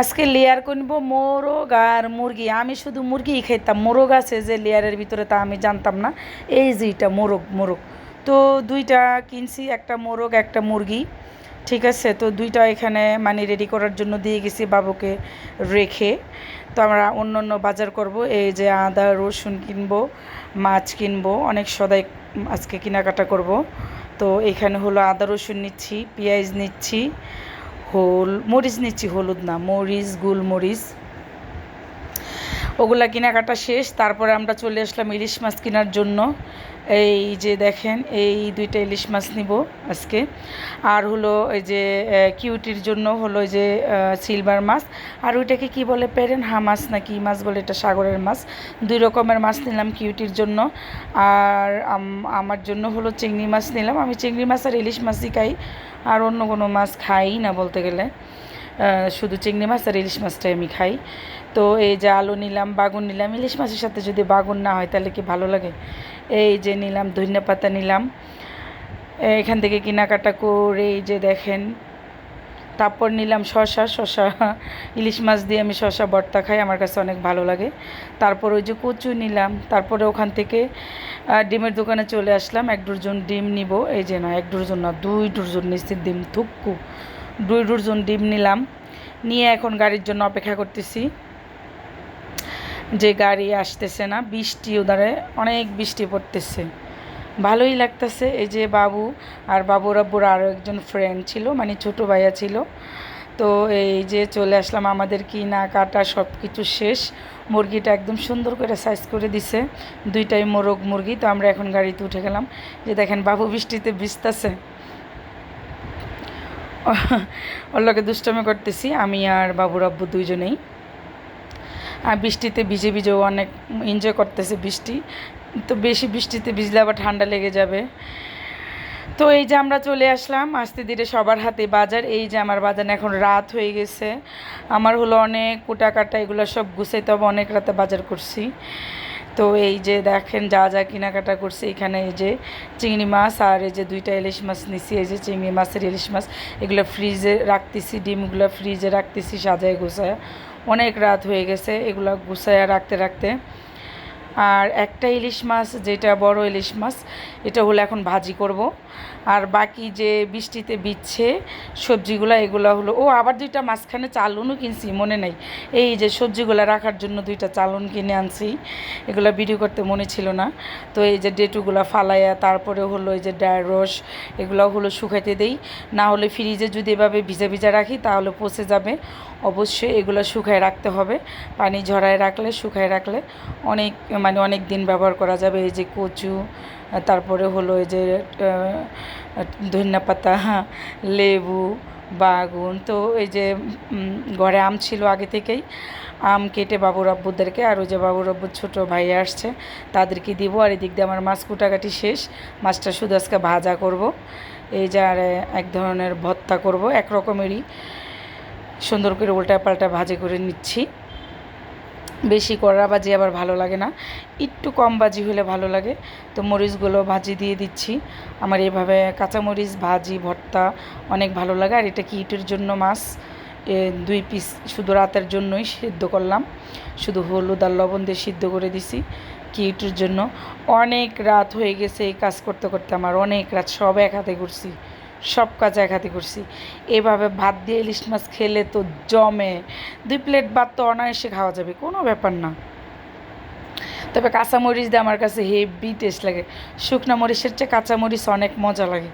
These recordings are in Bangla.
আজকে লেয়ার কিনবো মোরগ আর মুরগি। আমি শুধু মুরগিই খাইতাম মোরগ আছে যে লেয়ারের ভিতরে তা আমি জানতাম না। এই যে এটা মোরগ মোরগ। তো দুইটা কিনছি, একটা মোরগ, একটা মুরগি। ঠিক আছে? তো দুইটা এখানে মানে রেডি করার জন্য দিয়ে গেছি বাবুকে রেখে। তো আমরা অন্য অন্য বাজার করব। এই যে আদা, রসুন কিনবো, মাছ কিনবো, অনেক সদাই আজকে কেনাকাটা করব। তো এখানে হলো আদা, রসুন নিচ্ছি, পেঁয়াজ নিচ্ছি হোল মরিচ নিচ্ছি, হলুদ না, মরিচ, গোলমরিচ। ওগুলা কেনাকাটা শেষ, তারপরে আমরা চলে আসলাম ইলিশ মাছ কেনার জন্য। এই যে দেখেন, এই দুইটা ইলিশ মাছ নিব আজকে। আর হলো এই যে কিউটির জন্য হলো যে সিলভার মাছ। আর ওইটাকে কি বলে পেরেন হা মাছ না কি মাছ বলে, এটা সাগরের মাছ। দুই রকমের মাছ নিলাম কিউটির জন্য। আর আমার জন্য হলো চিংড়ি মাছ নিলাম। আমি চিংড়ি মাছ আর ইলিশ মাছই খাই। আর অন্য কোনো মাছ খাই না বলতে গেলে। শুধু চিংড়ি মাছ আর ইলিশ মাছটাই আমি খাই। তো এই যে আলু নিলাম, বাগুন নিলাম, ইলিশ মাছের সাথে যদি বাগুন না হয় তাহলে কি ভালো লাগে? এই যে নিলাম, ধনিয়া পাতা নিলাম। এখান থেকে কেনাকাটা করে এই যে দেখেন তারপর নিলাম শশা শশা ইলিশ মাছ দিয়ে আমি শশা ভর্তা খাই, আমার কাছে অনেক ভালো লাগে। তারপর ওই যে কচু নিলাম, তারপরে ওখান থেকে ডিমের দোকানে চলে আসলাম, এক ডজন ডিম নিব, এই যে না, এক ডজন না, দুই ডজন নিশ্চিত ডিম থুক্কু দুই ডজন ডিম নিলাম, নিয়ে এখন গাড়ির জন্য অপেক্ষা করতেছি। যে গাড়ি আসতেছে না, বৃষ্টি ওধারে অনেক বৃষ্টি পড়তেছে। ভালোই লাগতেছে। এই যে বাবু আর বাবুর আব্বুর আরও একজন ফ্রেন্ড ছিল মানে ছোটো ভাইয়া ছিল। তো এই যে চলে আসলাম আমাদের কিনা কাটা সব কিছু শেষ। মুরগিটা একদম সুন্দর করে সাইজ করে দিছে। দুইটাই মোরগ মুরগি, তো আমরা এখন গাড়িতে উঠে গেলাম। যে দেখেন বাবু বৃষ্টিতে ভিজতেছে। ওর লোকে দুষ্টমি করতেছি, আমি আর বাবুর আব্বু দুইজনেই। বৃষ্টিতে ভিজে ভিজেও অনেক এনজয় করতেছে বৃষ্টি। তো বেশি বৃষ্টিতে ভিজলে আবার ঠান্ডা লেগে যাবে। তো এই যে আমরা চলে আসলাম, আস্তে ধীরে সবার হাতে বাজার। এই যে আমার বাজার এখন রাত হয়ে গেছে। আমার হলো অনেক কুটা কাটা এগুলো সব গুছাইতে হবে। অনেক রাতে বাজার করছি। তো এই যে দেখেন যা যা কেনাকাটা করছে, এখানে এই যে চিংড়ি মাছ আর এই যে দুইটা ইলিশ মাছ নিছি। এই যে চিংড়ি মাছের ইলিশ মাছ, এগুলো ফ্রিজে রাখতেছি, ডিমগুলো ফ্রিজে রাখতেছি, সাজায় গোছায়। অনেক রাত হয়ে গেছে এগুলো গুছাইয়া রাখতে রাখতে। আর একটা ইলিশ মাছ, যেটা বড় ইলিশ মাছ, এটা হলো এখন ভাজি করব। আর বাকি যে বৃষ্টিতে বিচ্ছে সবজিগুলো, এগুলো হলো, ও আবার দুইটা মাঝখানে চালুনও কিনছি, মনে নেই। এই যে সবজিগুলো রাখার জন্য দুইটা চালুন কিনে আনছি, এগুলো ভিডিও করতে মনে ছিল না। তো এই যে ডেটুগুলো ফালাইয়া, তারপরে হলো এই যে ডায়ের রস এগুলো হলো শুকাইতে দেই। না হলে ফ্রিজে যদি এভাবে ভিজা ভিজা রাখি, তাহলে পচে যাবে। অবশ্যই এগুলো শুকায় রাখতে হবে। পানি ঝরায় রাখলে, শুকায় রাখলে অনেক মানে অনেক দিন ব্যবহার করা যাবে, এই যে কচু, তারপরে হলো এই যে ধনিয়া পাতা লেবু, বাগুন, তো এই যে ঘরে আম ছিল আগে থেকেই, আম কেটে বাবুর আব্বুদেরকে, আর ওই যে বাবুর আব্বুর ছোটো ভাই আসছে, তাদেরকে দিব, আর এদিক দিয়ে আমার মাছ কুটাকাটি শেষ, মাছটা শুধু আজকে ভাজা করব, এই যে আর এক ধরনের ভত্তা করব, এক রকমেরই, সুন্দর করে উল্টা পাল্টা ভাজি করে নিচ্ছি। বেশি কড়া ভাজি আবার ভালো লাগে না। একটু কম ভাজি হলে ভালো লাগে। তো মরিচগুলো ভাজি দিয়ে দিচ্ছি। আমার এভাবে কাঁচামরিচ, ভাজি, ভর্তা অনেক ভালো লাগে। আর এটা কিটের জন্য মাছ? দুই পিস শুধু রাতের জন্যই সিদ্ধ করলাম। শুধু হলুদ আর লবণ দিয়ে সিদ্ধ করে দিছি কিউটের জন্য। অনেক রাত হয়ে গেছে এই কাজ করতে করতে আমার অনেক রাত সব এক হাতে ঘুরছি। সব কাজ এক হাতে করছি। এভাবে ভাত দিয়ে ইলিশ মাছ খেলে তো জমে। দুই প্লেট ভাত তো অনায়াসে খাওয়া যাবে, কোনো ব্যাপার না। তবে কাঁচামরিচ দিয়ে আমার কাছে হেভি টেস্ট লাগে। শুকনো মরিচের চেয়ে কাঁচামরিচ অনেক মজা লাগে।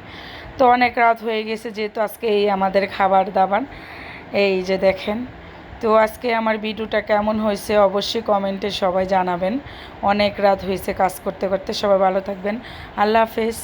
তো অনেক রাত হয়ে গেছে যেহেতু আজকে এই আমাদের খাবার দাবার। এই যে দেখেন, তো আজকে আমার ভিডিওটা কেমন হয়েছে অবশ্যই কমেন্টে সবাই জানাবেন। অনেক রাত হয়েছে কাজ করতে করতে সবাই ভালো থাকবেন। আল্লাহ হাফেজ।